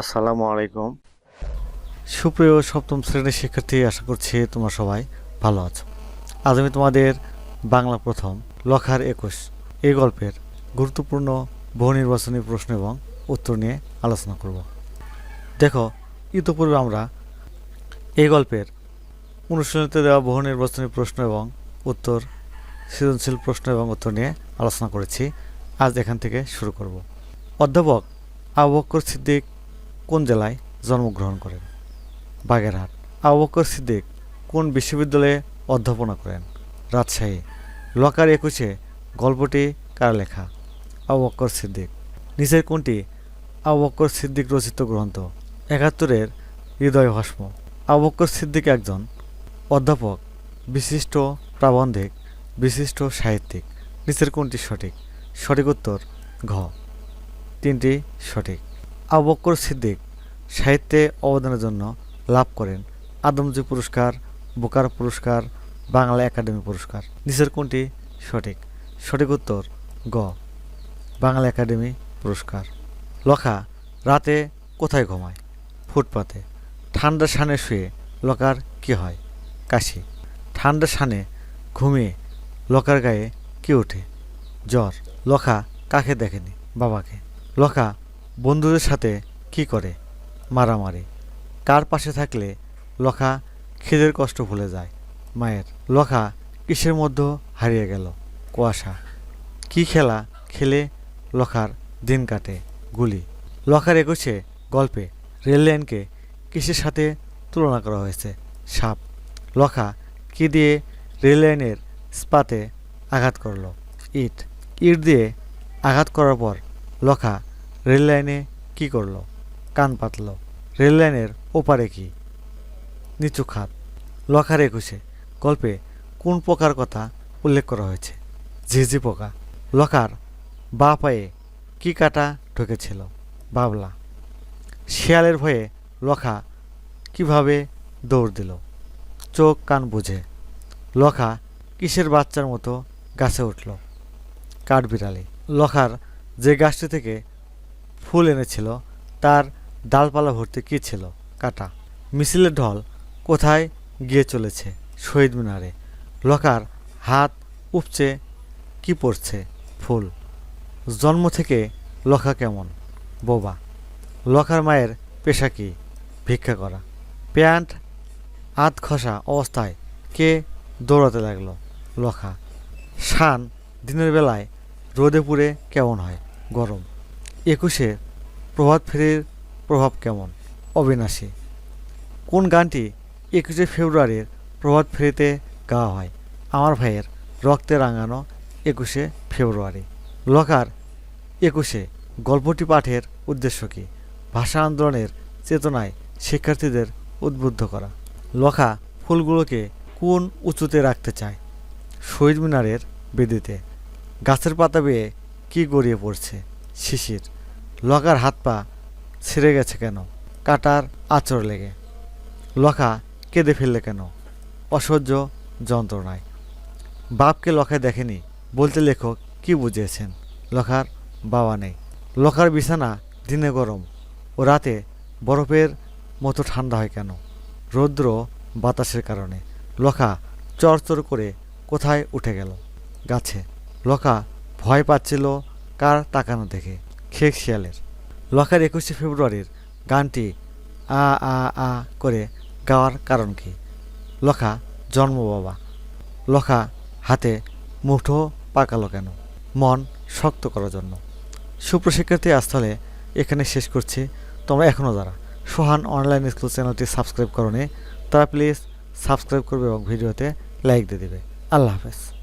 আসসালামু আলাইকুম। সুপ্রিয় সপ্তম শ্রেণির শিক্ষার্থী, আশা করছি তোমরা সবাই ভালো আছো। আজ আমি তোমাদের বাংলা প্রথম, লখার একুশ, এই গল্পের গুরুত্বপূর্ণ বহু নির্বাচনী প্রশ্ন এবং উত্তর নিয়ে আলোচনা করব। দেখো, ইতোপূর্বে আমরা এই গল্পের অনুশীলনীতে দেওয়া বহু নির্বাচনী প্রশ্ন এবং উত্তর, সৃজনশীল প্রশ্ন এবং উত্তর নিয়ে আলোচনা করেছি। আজ এখান থেকে শুরু করব। অধ্যাপক আবু সিদ্দিক কোন জেলায় জন্মগ্রহণ করেন? বাগেরহাট। আবু বক্কর সিদ্দিক কোন বিশ্ববিদ্যালয়ে অধ্যাপনা করেন? রাজশাহী। লকার একুশে গল্পটি কার লেখা? আবু বক্কর সিদ্দিক। নিচের কোনটি? আবু বক্কর সিদ্দিক রচিত গ্রন্থ। একাত্তরের হৃদয় ভস্ম। আবু বক্কর সিদ্দিক একজন অধ্যাপক, বিশিষ্ট প্রাবন্ধিক, বিশিষ্ট সাহিত্যিক। নিচের কোনটি সঠিক? সঠিক উত্তর ঘ। তিনটি সঠিক। আবু বক্কর সিদ্দিক সাহিত্যে অবদানের জন্য লাভ করেন আদমজি পুরস্কার, বোকার পুরস্কার, বাংলা একাডেমি পুরস্কার। নিচের কোনটি? সঠিক। সঠিক উত্তর, গ। বাংলা একাডেমি পুরস্কার। লখা, রাতে কোথায় ঘুমায়? ফুটপাতে। ঠান্ডা সানে শুয়ে লকার কি হয়? কাশি। ঠান্ডা সানে ঘুমিয়ে লকার গায়ে কি ওঠে? জ্বর। লখা কাকে দেখেনি? বাবাকে। লখা বন্ধুদের সাথে কি করে? মারামারি। কার পাশে থাকলে লখা খিদের কষ্ট ভুলে যায়? মায়ের। লখা কিসের মধ্যে হারিয়ে গেল? কুয়াশা। কি খেলা খেলে লখার দিন কাটে? গুলি। লখার একুশে গল্পে রেললাইনকে কিসের সাথে তুলনা করা হয়েছে? সাপ। লখা কি দিয়ে রেললাইনের স্পাতে আঘাত করল? ইট। ইট দিয়ে আঘাত করার পর লখা রেললাইনে কি করল? কান পাতলো। রেললাইনের ওপারে কি? নিচু খাত লখার একুশে। গল্পে কোন পোকার কথা উল্লেখ করা হয়েছে? ঝিঝি পোকা। লখার বা পায়ে কি কাটা ঢুকেছিল? বাবলা। শিয়ালের ভয়ে লখা কীভাবে দৌড় দিল? চোখ কান বুঝে। লখা কিসের বাচ্চার মতো গাছে উঠল? কাঠবিড়ালি। লখার যে গাছটি থেকে ফুল এনেছিল, তার ডালপালা ভর্তি কী ছিল? কাটা। মিছিলের ঢল কোথায় গিয়ে চলেছে? শহীদ মিনারে। লকার হাত উপচে কি পড়ছে? ফুল। জন্ম থেকে লখা কেমন? বোবা। লখার মায়ের পেশা কি? ভিক্ষা করা। প্যান্ট আধ খসা অবস্থায় কে দৌড়াতে লাগল? লখা। শান দিনের বেলায় রোদে পুড়ে কেমন হয়? গরম। একুশে প্রভাত ফেরির প্রভাব কেমন? অবিনাশী। কোন গানটি একুশে ফেব্রুয়ারির প্রভাত ফেরিতে গাওয়া হয়? আমার ভাইয়ের রক্তে রাঙানো একুশে ফেব্রুয়ারি। লকার একুশে। গল্পটি পাঠের উদ্দেশ্য কী? ভাষা আন্দোলনের চেতনায় শিক্ষার্থীদের উদ্বুদ্ধ করা। লখা ফুলগুলোকে কোন উঁচুতে রাখতে চায়? শহীদ মিনারের বেদিতে। গাছের পাতা বেয়ে কি গড়িয়ে পড়ছে? শিশির। লকার হাত পা ছিঁড়ে গেছে কেন? কাটার আচর লেগে। লখা কেঁদে ফেললে কেন? অসহ্য যন্ত্রণায়। বাপকে লখায় দেখেনি, বলতে লেখক কি বুঝিয়েছেন? লখার বাবা নেই। লখার বিছানা দিনে গরম। ও রাতে বরফের মতো ঠান্ডা হয় কেন? রৌদ্র বাতাসের কারণে। লখা চরচর করে কোথায় উঠে গেল? গাছে। লখা ভয় পাচ্ছিল কার তাকানো দেখে। খেক শিয়ালের। লখার একুশে ফেব্রুয়ারির গানটি আ আ আ করে গাওয়ার কারণ কি? লখা, জন্ম বাবা। লখা, হাতে মুঠো পাকালো কেন? মন শক্ত করার জন্য। সুপ্রশিক্ষার্থী স্থলে এখানে শেষ করছি। তোমরা এখনও যারা সোহান অনলাইন স্কুল চ্যানেলটি সাবস্ক্রাইব করো তারা প্লিজ সাবস্ক্রাইব করবে এবং ভিডিওতে লাইক দিয়ে দেবে। আল্লাহ হাফেজ।